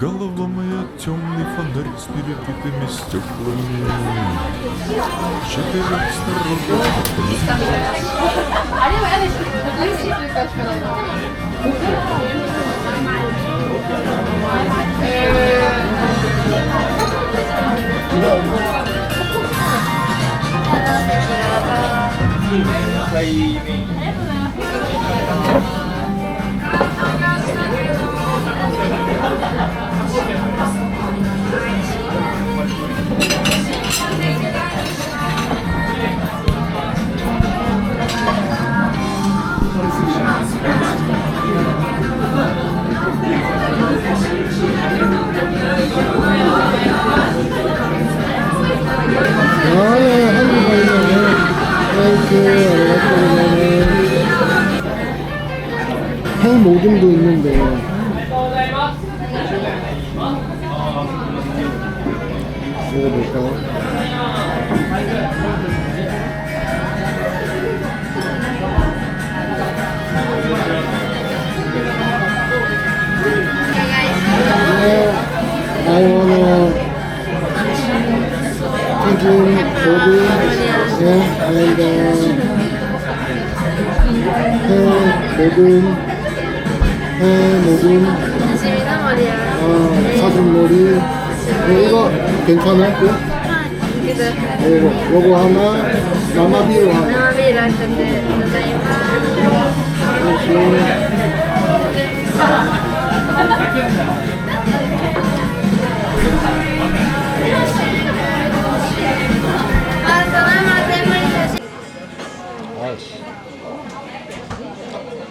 Голова моя темный фонарь с перебитыми стеклами. С Четырех сторон. 해, 모금, 해, 모금, 진심이다 머리야. 어, 사슴머리. 어, 이거 괜찮아? 또? 이들 요거, 요거 하나, 나마비로 하나. 남이랑 근데 남자이만 그렇지.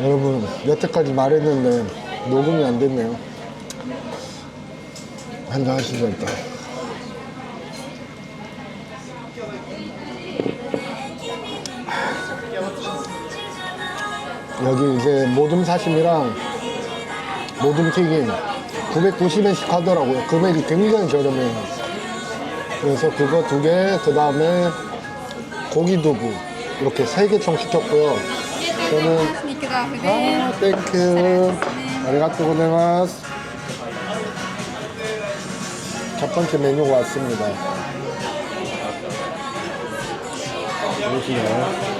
여러분, 여태까지 말했는데 녹음이 안 됐네요. 한잔 하시죠, 일단. 여기 이제 모둠 사심이랑 모둠 튀김 990엔씩 하더라고요. 금액이 굉장히 저렴해요. 그래서 그거 두 개, 그 다음에 고기 두부 이렇게 세개총 시켰고요. 저는 아, 땡큐. 아리가또 고네마스. 첫 번째 메뉴가 왔습니다. 보시나요?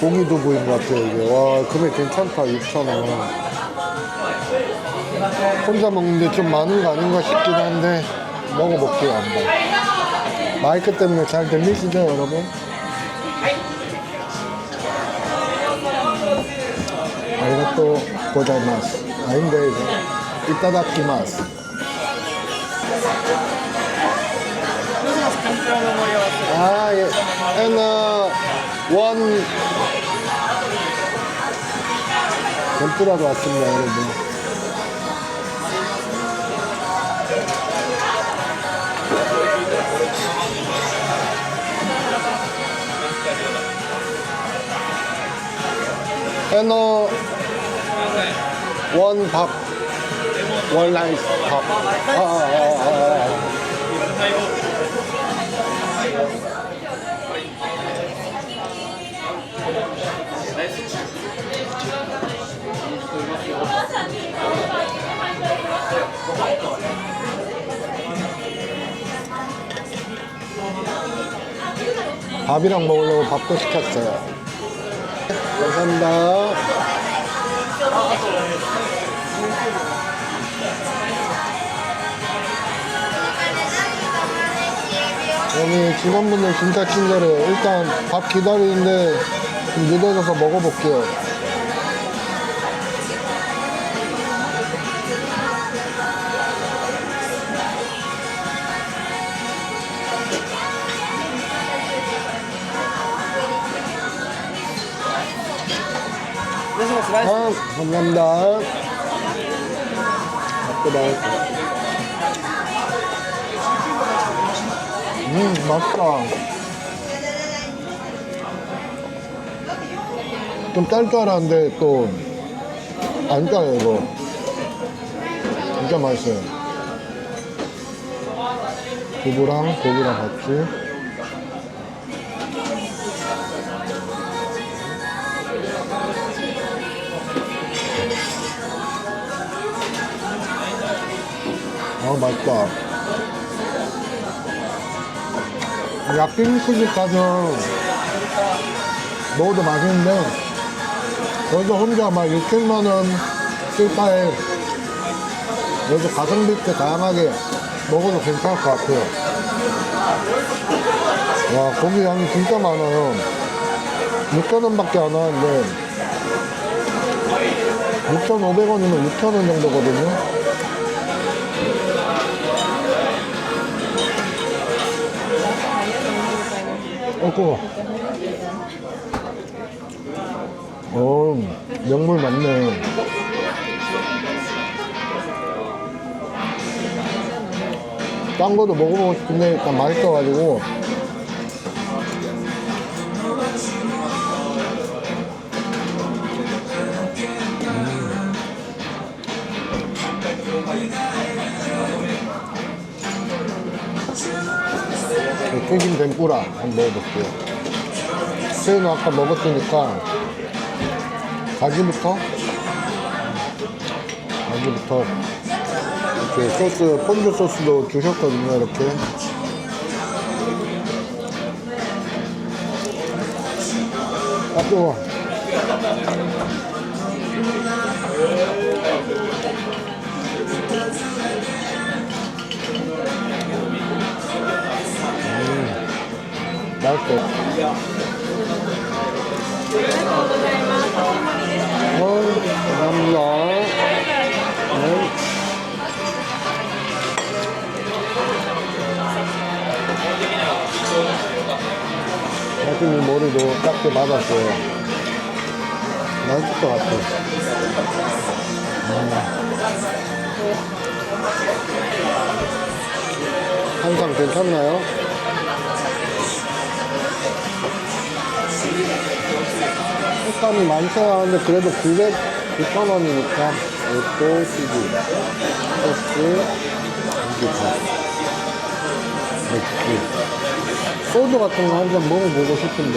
고기 두부인 것 같아요, 이게. 와, 금액 괜찮다, 6,000원. 혼자 먹는데 좀 많은 거 아닌가 싶긴 한데, 먹어볼게요, 한번. 마이크 때문에 잘 들리시죠, 여러분? 아리가또 고자이마스. 아닌데, 이거. 이따다키마스. 아, 예. And, uh, one. 덴뿌라도 왔습니다, 여러분. And, uh, one 밥. 밥이랑 먹으려고 밥도 시켰어요. 감사합니다. 여기 직원분들 진짜 친절해요. 일단 밥 기다리는데 좀 늦어져서 먹어볼게요. 아, 감사합니다. 예쁘다. 음, 맛있다. 좀 짤 줄 알았는데 또 안 짜요, 이거. 진짜 맛있어요. 두부랑 고기랑 같이. 아, 맛있다. 야끼니쿠집 가서 먹어도 맛있는데, 거기서 혼자 막 6천만원 쓸 바에, 여기서 가성비 있게 다양하게 먹어도 괜찮을 것 같아요. 와, 고기 양이 진짜 많아요. 6,000원밖에 안 하는데, 6,500원이면 6,000원 정도거든요. 어고. 어, 명물 많네. 딴 거도 먹어보고 싶은데 일단 맛있어가지고 튀김 덴뿌라 한번 먹어볼게요. 새우는 아까 먹었으니까 가지부터 가지부터 이렇게 소스 폰즈 소스도 주셨거든요. 이렇게 아 뜨거. 맛있어. 어, 감사합니다. 네. 이 머리도 딱게 맞았어요. 맛있을 것 같아. 음. 항상 괜찮나요? 색감이 많지는 않은데 그래도 900, 9,000원이니까 이것도 치즈 소스 이게 맥주 소주 같은 거 한 잔 먹어보고 싶은데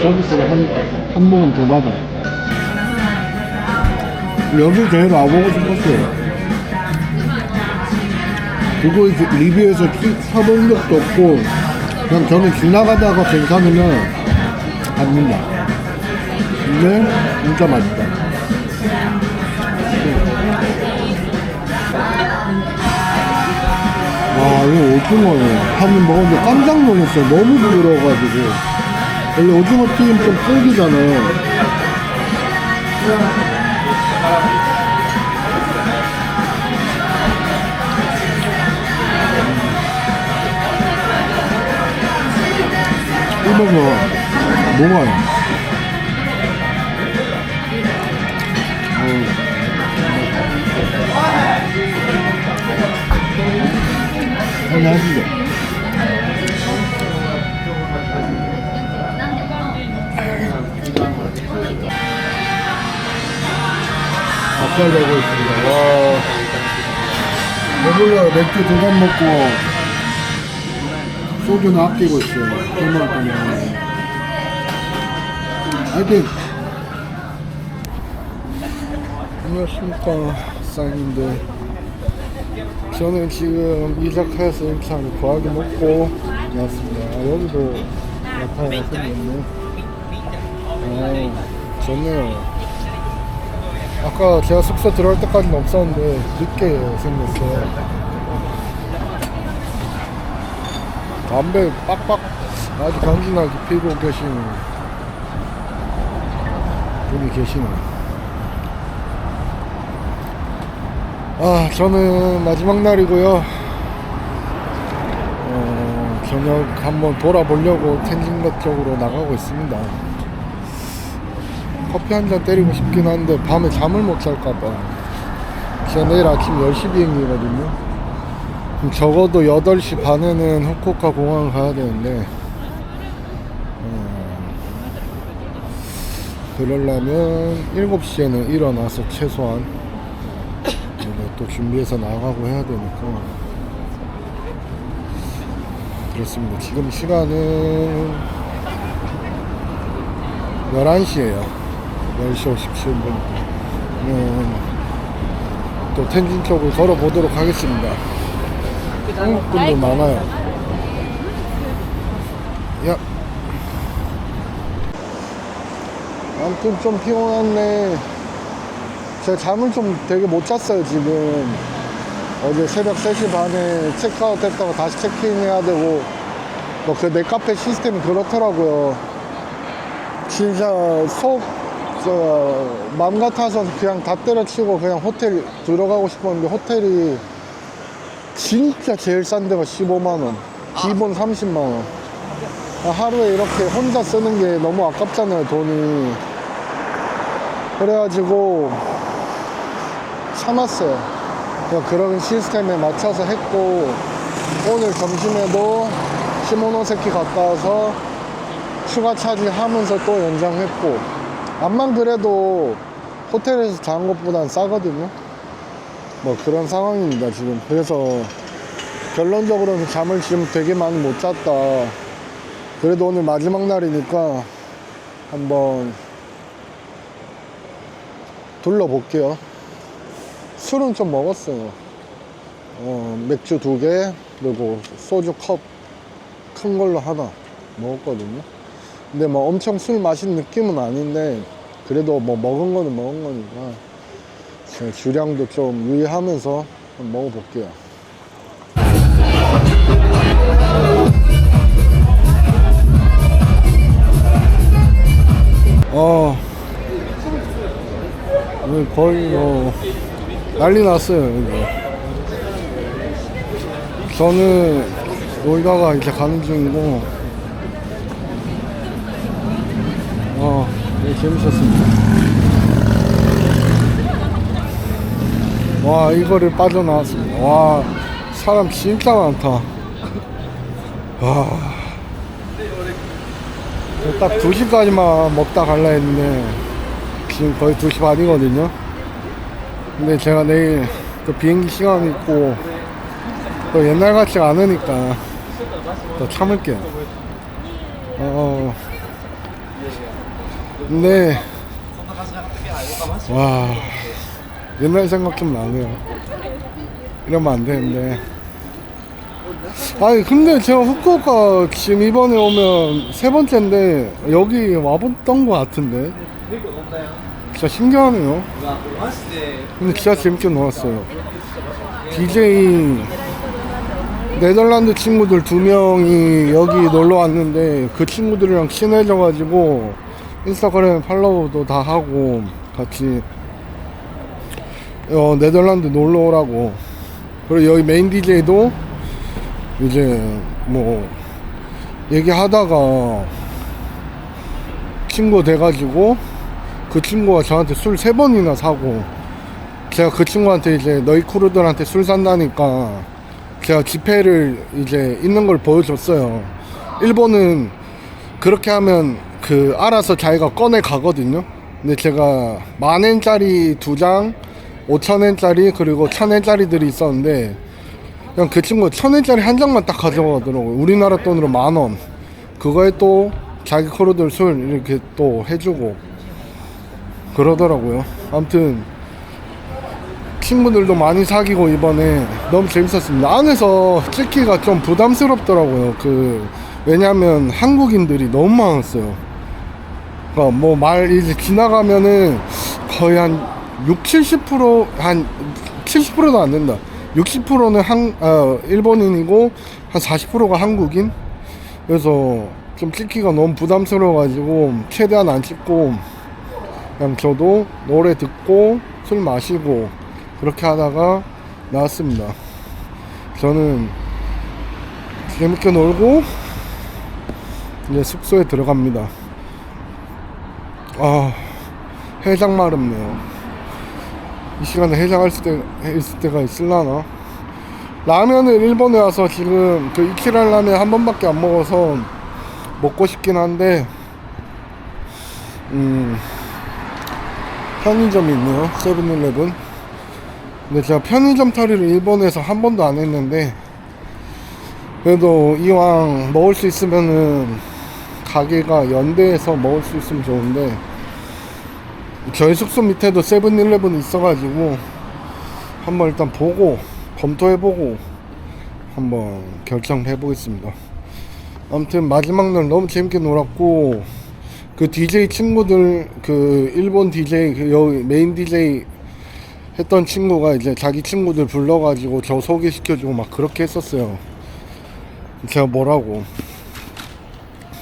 서비스를 한, 한 모금 더 받아. 여기 제일 와보고 싶었어요. 그거 리뷰에서 키- 사본 적도 없고, 그냥 저는 지나가다가 괜찮으면 갑니다. 근데 진짜 맛있다. 와, 이거 오징어예요. 한입 먹었는데 깜짝 놀랐어요. 너무 부드러워가지고. 원래 오징어 튀김 좀 쫄기잖아요. 씹어서 녹아요. 한번 하시죠. 밥잘 되고 있습니다. 와. 배불러요. 맥주 두 잔 먹고 소주는 아끼고 있어요. 설마 때문에. 하여튼 안녕하십니까 쌍인데 저는 지금 이자카야에서 일단 거하게 먹고 왔습니다. 아, 여기도 나타나 생겼네. 아, 좋네요. 아까 제가 숙소 들어갈 때까지는 없었는데 늦게 생겼어요. 담배 빡빡 아주 간지나게 피고 계신 분이 계시네. 아, 저는 마지막 날이고요. 어, 저녁 한번 돌아보려고 텐진것 쪽으로 나가고 있습니다. 커피 한 잔 때리고 싶긴 한데 밤에 잠을 못 잘까봐. 제가 내일 아침 10시 비행기거든요. 적어도 8시 반에는 후쿠오카 공항 가야 되는데, 어, 그러려면 7시에는 일어나서 최소한 또 준비해서 나가고 해야 되니까. 그렇습니다. 지금 시간은 11시에요. 10시 57분. 음, 또 텐진 쪽을 걸어보도록 하겠습니다. 한국 분들 많아요. 야. 아무튼 좀 피곤한데 제가 잠을 좀 되게 못 잤어요 지금 어제 새벽 3시 반에 체크아웃 했다가 다시 체크인 해야 되고 뭐 그 넷카페 시스템이 그렇더라고요 진짜 속, 저, 맘 같아서 그냥 다 때려치고 그냥 호텔 들어가고 싶었는데 호텔이 진짜 제일 싼 데가 15만원. 기본 30만원. 하루에 이렇게 혼자 쓰는 게 너무 아깝잖아요, 돈이. 그래가지고 참았어요. 그런 시스템에 맞춰서 했고, 오늘 점심에도 시모노세키 갔다 와서 추가 차지 하면서 또 연장했고 암만 그래도 호텔에서 자는 것보단 싸거든요. 뭐 그런 상황입니다 지금. 그래서 결론적으로는 잠을 지금 되게 많이 못 잤다. 그래도 오늘 마지막 날이니까 한번 둘러볼게요 술은 좀 먹었어요 어, 맥주 두 개 그리고 소주 컵 큰 걸로 하나 먹었거든요 근데 뭐 엄청 술 마신 느낌은 아닌데 그래도 뭐 먹은 거는 먹은 거니까 주량도 좀 유의하면서 한번 먹어볼게요. 어, 거의 뭐 난리 났어요 여기. 저는 놀다가 이제 가는 중이고 어, 네, 재밌었습니다. 와, 이거를 빠져나왔습니다. 와, 사람 진짜 많다. 와. 딱 2시까지만 먹다 갈라 했는데, 지금 거의 2시 반이거든요. 근데 제가 내일 또 비행기 시간 있고, 또 옛날 같지 않으니까, 더 참을게요. 어, 근데 와 옛날 생각 좀 나네요. 이러면 안 되는데. 아니 근데 제가 후쿠오카 지금 이번에 오면 세 번째인데 여기 와봤던 것 같은데 진짜 신기하네요. 근데 진짜 재밌게 놀았어요. DJ 네덜란드 친구들 두 명이 여기 놀러 왔는데 그 친구들이랑 친해져가지고 인스타그램 팔로우도 다 하고 같이 어, 네덜란드 놀러 오라고. 그리고 여기 메인 DJ도 이제 뭐 얘기하다가 친구 돼가지고 그 친구가 저한테 술 세 번이나 사고 제가 그 친구한테 이제 너희 크루들한테 술 산다니까 제가 지폐를 이제 있는 걸 보여줬어요. 일본은 그렇게 하면 그 알아서 자기가 꺼내 가거든요. 근데 제가 만 엔짜리 두 장, 오천 엔짜리 그리고 천 엔짜리들이 있었는데 그냥 그 친구 천 엔짜리 한 장만 딱 가져가더라고요. 우리나라 돈으로 만 원. 그거에 또 자기 크루들 술 이렇게 또 해주고 그러더라고요. 아무튼 친구들도 많이 사귀고 이번에 너무 재밌었습니다. 안에서 찍기가 좀 부담스럽더라고요. 그 왜냐면 한국인들이 너무 많았어요. 그러니까 뭐말 이제 지나가면은 거의 한 6, 70%한 70%도 안 된다. 60%는 한, 어, 일본인이고 한 40%가 한국인. 그래서 좀 찍기가 너무 부담스러워가지고 최대한 안 찍고 그냥 저도 노래 듣고 술 마시고 그렇게 하다가 나왔습니다. 저는 재밌게 놀고 이제 숙소에 들어갑니다. 아 해장 마렵네요. 이 시간에 해장할 때 있을 때가 있을라나? 라면을 일본에 와서 지금 그 이키란 라면 한 번밖에 안 먹어서 먹고 싶긴 한데 음 편의점이 있네요. 세븐일레븐. 근데 제가 편의점 탈의를 일본에서 한 번도 안 했는데 그래도 이왕 먹을 수 있으면은 가게가 연대에서 먹을 수 있으면 좋은데 저희 숙소 밑에도 세븐일레븐이 있어가지고 한번 일단 보고 검토해보고 한번 결정해보겠습니다. 아무튼 마지막 날 너무 재밌게 놀았고 그 DJ 친구들 그 일본 DJ 그 여기 메인 DJ 했던 친구가 이제 자기 친구들 불러가지고 저 소개시켜주고 막 그렇게 했었어요. 제가 뭐라고.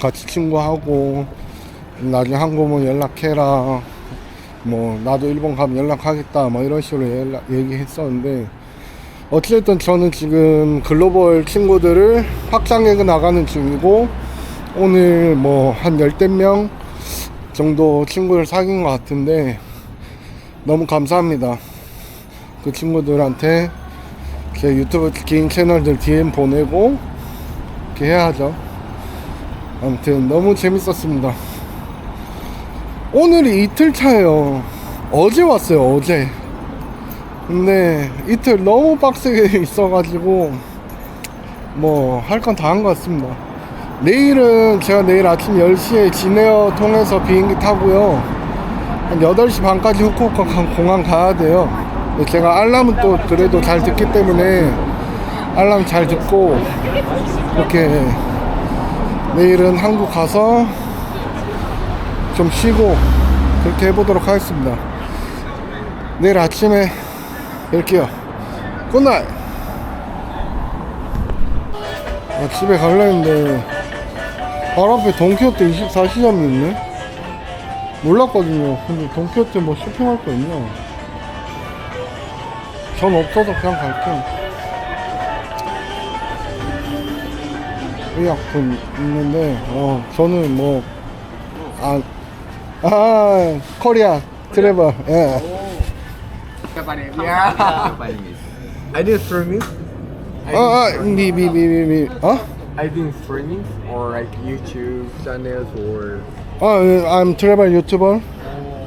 같이 친구하고 나중에 한국 오면 연락해라. 뭐 나도 일본 가면 연락하겠다. 뭐 이런 식으로 연락, 얘기했었는데 어쨌든 저는 지금 글로벌 친구들을 확장해 나가는 중이고 오늘 뭐 한 열댓 명 정도 친구를 사귄 것 같은데 너무 감사합니다. 그 친구들한테 제 유튜브 개인 채널들 DM 보내고 이렇게 해야죠. 아무튼 너무 재밌었습니다. 오늘이 이틀 차예요. 어제 왔어요 어제. 근데 이틀 너무 빡세게 있어가지고 뭐 할 건 다 한 것 같습니다 내일은 제가 내일 아침 10시에 진에어 통해서 비행기 타고요. 한 8시 반까지 후쿠오카 가- 공항 가야 돼요. 제가 알람은 또 그래도 잘 듣기 때문에 알람 잘 듣고 이렇게 내일은 한국 가서 좀 쉬고 그렇게 해보도록 하겠습니다. 내일 아침에 뵐게요. 굿나잇! 아, 집에 했는데 바로 앞에 돈키호테 24시간이 있네 몰랐거든요 근데 돈키호테 뭐 쇼핑할 거 있냐 전 없어서 그냥 갈게 의약품 있는데 어 저는 뭐 아, 아 코리아 트래블 예. I streaming. 아, 아, 미, 미, 미, 미, 미, 어? I do streaming or like YouTube channels or. 어, I'm travel YouTuber.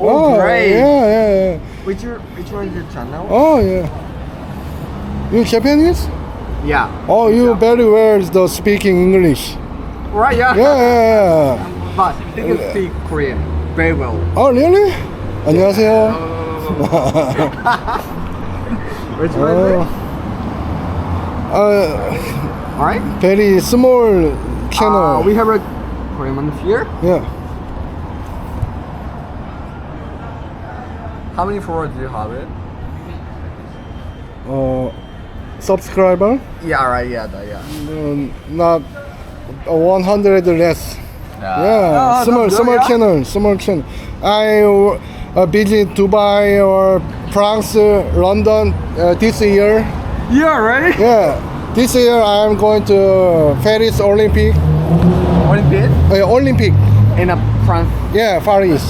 Oh, great. Yeah, yeah, yeah. Which your which one is your channel? Oh, yeah. You Japanese? Yeah. Oh, you very well the speaking English. Right. Yeah. Yeah, yeah, yeah. But you can speak Korean very well. Oh, really? 안녕하세요. Which one is 어, it? 아, Alright. very small channel. Uh, we have a Korean here. yeah. How many followers do you have it? 어, subscriber? Yeah. Right. Yeah. that- Yeah. Um, not 100 less. Yeah, Ah, small, small yeah. channel, small channel. I uh, visit Dubai or France, uh, London uh, this year. Yeah. Right. Yeah, this year I am going to Paris Olympic. Olympic Uh, Olympic. in a France. Yeah, Paris.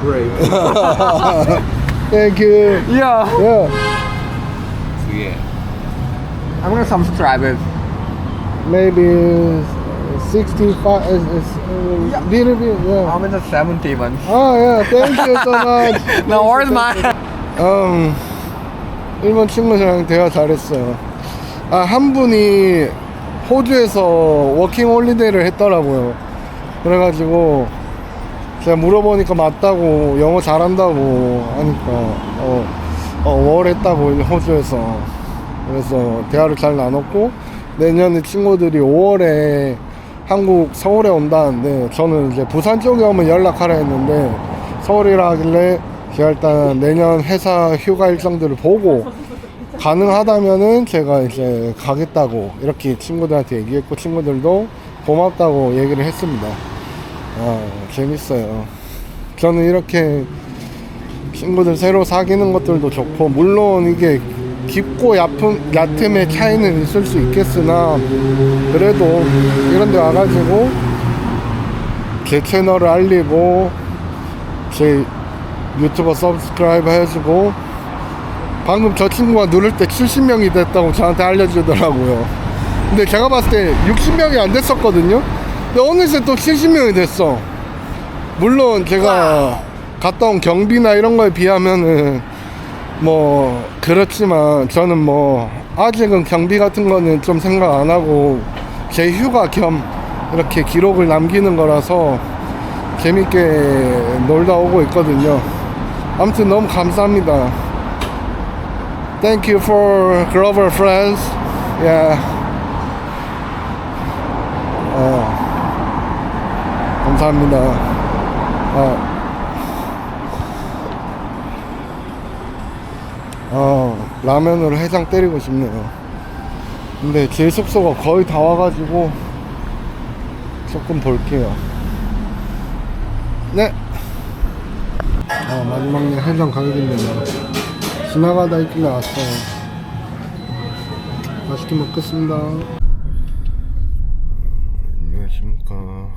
Great. Thank you. yeah. Yeah, I'm gonna subscribe it. maybe uh, 65. Uh, uh, Yeah. little bit. Yeah. I'm in the 70 one. Oh yeah, thank you so much. no worries, man. 음, 일본 친구들이랑 대화 잘했어요. 아, 한 분이 호주에서 워킹 홀리데이를 했더라고요. 그래가지고 제가 물어보니까 맞다고 영어 잘한다고 하니까 어, 어 월 했다고 호주에서 그래서 대화를 잘 나눴고 내년에 친구들이 5월에 한국 서울에 온다는데 저는 이제 부산 쪽에 오면 연락하라 했는데 서울이라 하길래 제가 일단 내년 회사 휴가 일정들을 보고 가능하다면은 제가 이제 가겠다고 이렇게 친구들한테 얘기했고 친구들도 고맙다고 얘기를 했습니다. 아, 재밌어요. 저는 이렇게 친구들 새로 사귀는 것들도 좋고 물론 이게 깊고 얕은, 얕음의 차이는 있을 수 있겠으나 그래도 이런 데 와가지고 제 채널을 알리고 제 유튜버 서브스크라이브 해주고 방금 저 친구가 누를 때 70명이 됐다고 저한테 알려주더라고요 근데 제가 봤을 때 60명이 안 됐었거든요 근데 어느새 또 70명이 됐어 물론 제가 갔다 온 경비나 이런 거에 비하면은 뭐 그렇지만 저는 뭐 아직은 경비 같은 거는 좀 생각 안 하고 제 휴가 겸 이렇게 기록을 남기는 거라서 재밌게 놀다 오고 있거든요. 아무튼 너무 감사합니다. Thank you for Grover Friends. Yeah. 어, 감사합니다. 어. 어, 라면으로 해장 때리고 싶네요. 근데 제 숙소가 거의 다 와가지고 조금 볼게요. 네. 아, 마지막 날 해장 가야겠네요. 지나가다 있길래 왔어요. 맛있게 먹겠습니다. 안녕하십니까.